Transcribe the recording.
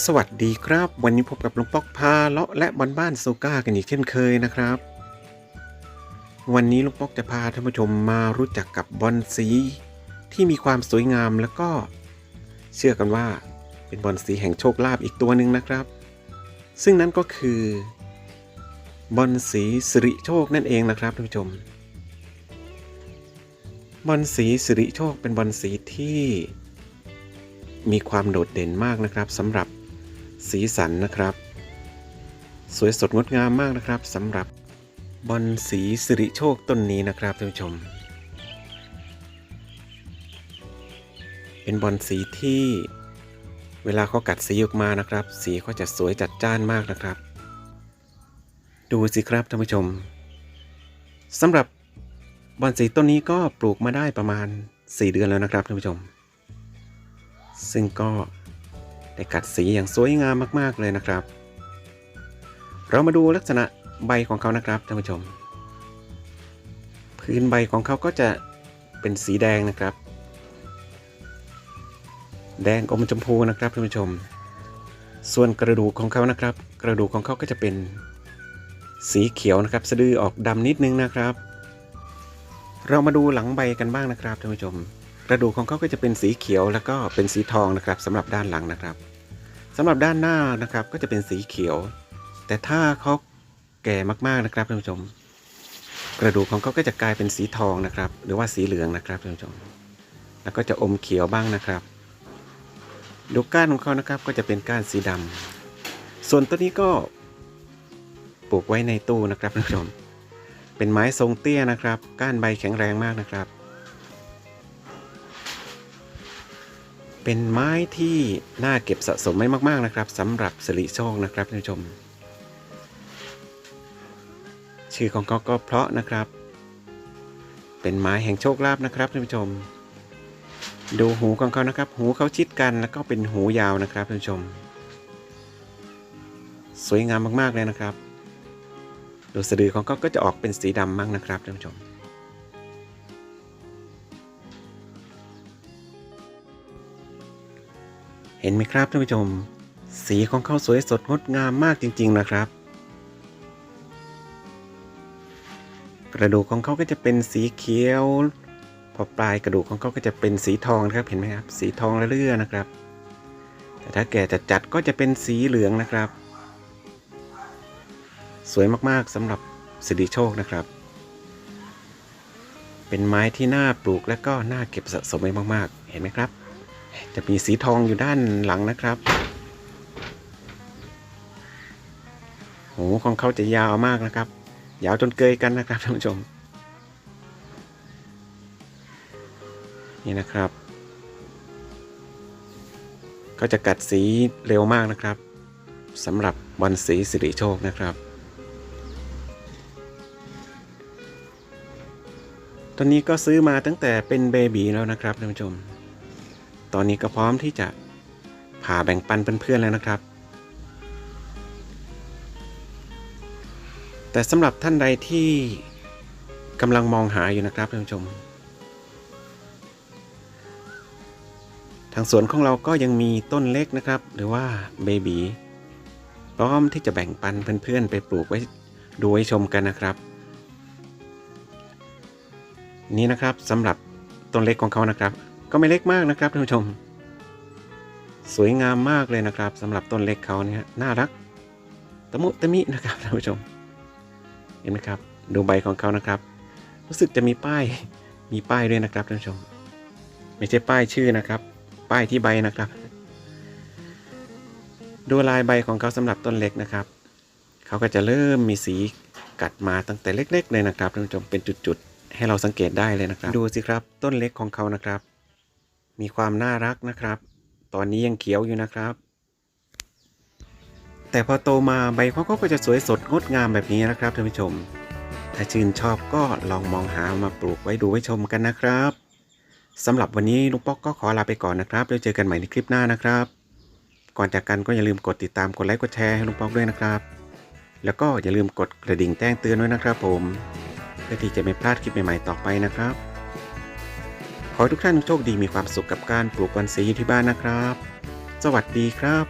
สวัสดีครับ วันนี้พบกับลุงป๊อกพาเลาะและบอลบ้านโซก้ากันอีกเช่นเคยนะครับ วันนี้ลุงป๊อกจะพาท่านผู้ชมมารู้จักกับบอลสี ที่มีความสวยงามแล้วก็ เชื่อกันว่าเป็นบอลสีแห่งโชคลาภอีกตัวหนึ่งนะครับ ซึ่งนั้นก็คือบอลสีสิริโชคนั่นเองนะครับท่านผู้ชม บอลสีสิริโชคเป็นบอลสีที่มีความโดดเด่นมากนะครับสำหรับ สีสันนะครับ สวยสดงดงามมากนะครับสำหรับบอลสีสิริโชคต้นนี้นะครับท่านผู้ชม เป็นบอลสีที่เวลาเขากัดสีออกมานะครับ สีก็จะสวยจัดจ้านมากนะครับ ดูสิครับท่านผู้ชมสำหรับบอลสีต้นนี้ก็ปลูกมาได้ประมาณ 4 เดือนแล้วนะครับท่านผู้ชม ซึ่งก็ ได้กัดสีอย่างสวยงามมากๆเลยนะครับ เรามาดูลักษณะใบของเขานะครับท่านผู้ชม พื้นใบของเขาก็จะเป็นสีแดงนะครับ แดงอมชมพูนะครับท่านผู้ชม ส่วนกระดูกของเขานะครับ กระดูกของเขาก็จะเป็นสีเขียวนะครับ สะดือออกดำนิดนึงนะครับ เรามาดูหลังใบกันบ้างนะครับท่านผู้ชม กระดูกของเขาก็จะเป็นสีเขียวแล้วก็เป็นสีทองนะครับสำหรับด้านหลังนะครับสำหรับด้านหน้านะครับก็จะเป็นสีเขียว แต่ถ้าเขาแก่มากๆนะครับท่านผู้ชม กระดูกของเขาก็จะกลายเป็นสีทองนะครับ หรือว่าสีเหลืองนะครับท่านผู้ชม แล้วก็จะอมเขียวบ้างนะครับดูก้านของเขานะครับก็จะเป็นก้านสีดำส่วนตัวนี้ก็ปลูกไว้ในตู้นะครับท่านผู้ชม เป็นไม้ทรงเตี้ยนะครับ ก้านใบแข็งแรงมากนะครับ เป็นไม้ที่น่าเก็บสะสมไว้มาก ๆนะครับสำหรับสิริโชคนะครับท่านผู้ชม ชื่อของเขาก็เพราะนะครับ เป็นไม้แห่งโชคลาภนะครับท่านผู้ชม ดูหูของเขานะครับ หูเขาชิดกันแล้วก็เป็นหูยาวนะครับท่านผู้ชม สวยงามมากๆเลยนะครับดูสะดือของเขาก็จะออกเป็นสีดำมากนะครับท่านผู้ชม เห็นไหมครับท่านผู้ชม สีของเขาสวยสดงดงามมากจริง ๆ นะครับ กระดูกของเขาก็จะเป็นสีเขียว พอปลายกระดูกของเขาก็จะเป็นสีทองนะครับเห็นไหมครับ สีทองเรื่อยๆนะครับ แต่ถ้าแก่จัดจัดก็จะเป็นสีเหลืองนะครับ สวยมากๆสำหรับสิริโชคนะครับเป็นไม้ที่น่าปลูกและก็น่าเก็บสะสมไว้มาก ๆ เห็นไหมครับ จะมีสีทองอยู่ด้านหลังนะครับหูของเขาจะยาวมากนะครับ ยาวจนเกยกันนะครับท่านผู้ชม นี่นะครับ ก็จะกัดสีเร็วมากนะครับสำหรับบอลสีสิริโชคนะครับตอนนี้ก็ซื้อมาตั้งแต่เป็นเบบีแล้วนะครับท่านผู้ชม ตอนนี้ก็พร้อมที่จะผ่าแบ่งปันเพื่อนๆแล้วนะครับ แต่สำหรับท่านใดที่กำลังมองหาอยู่นะครับท่านผู้ชม ทางสวนของเราก็ยังมีต้นเล็กนะครับ หรือว่าเบบีพร้อมที่จะแบ่งปันเพื่อนๆ ไปปลูกไว้ดูไว้ชมกันนะครับ นี่นะครับสำหรับต้นเล็กของเขานะครับ ก็ไม่เล็กมากนะครับท่านผู้ชม สวยงามมากเลยนะครับสำหรับต้นเล็กเขาเนี่ยน่ารักตะมุตะมินะครับท่านผู้ชม เห็นไหมครับ ดูใบของเขานะครับ รู้สึกจะมีป้ายมีป้ายด้วยนะครับท่านผู้ชม ไม่ใช่ป้ายชื่อนะครับ ป้ายที่ใบนะครับ ดูลายใบของเขาสำหรับต้นเล็กนะครับเขาก็จะเริ่มมีสีกัดมาตั้งแต่เล็ก ๆ เลยนะครับท่านผู้ชมเป็นจุดๆให้เราสังเกตได้เลยนะครับ ดูสิครับต้นเล็กของเขานะครับ มีความน่ารักนะครับ ตอนนี้ยังเขียวอยู่นะครับ แต่พอโตมาใบเขาก็จะสวยสดงดงามแบบนี้นะครับท่านผู้ชม ถ้าชื่นชอบก็ลองมองหามาปลูกไว้ดูไว้ชมกันนะครับสำหรับวันนี้ลุงป๊อกก็ขอลาไปก่อนนะครับแล้วเจอกันใหม่ในคลิปหน้านะครับ ก่อนจากกันก็อย่าลืมกดติดตามกดไลค์กดแชร์ให้ลุงป๊อกด้วยนะครับ แล้วก็อย่าลืมกดกระดิ่งแจ้งเตือนด้วยนะครับ ผมเพื่อที่จะไม่พลาดคลิปใหม่ๆต่อไปนะครับ ให้ทุกท่านโชคดีมีความสุขกับการปลูกวันสีอยู่ที่บ้านนะครับ สวัสดีครับ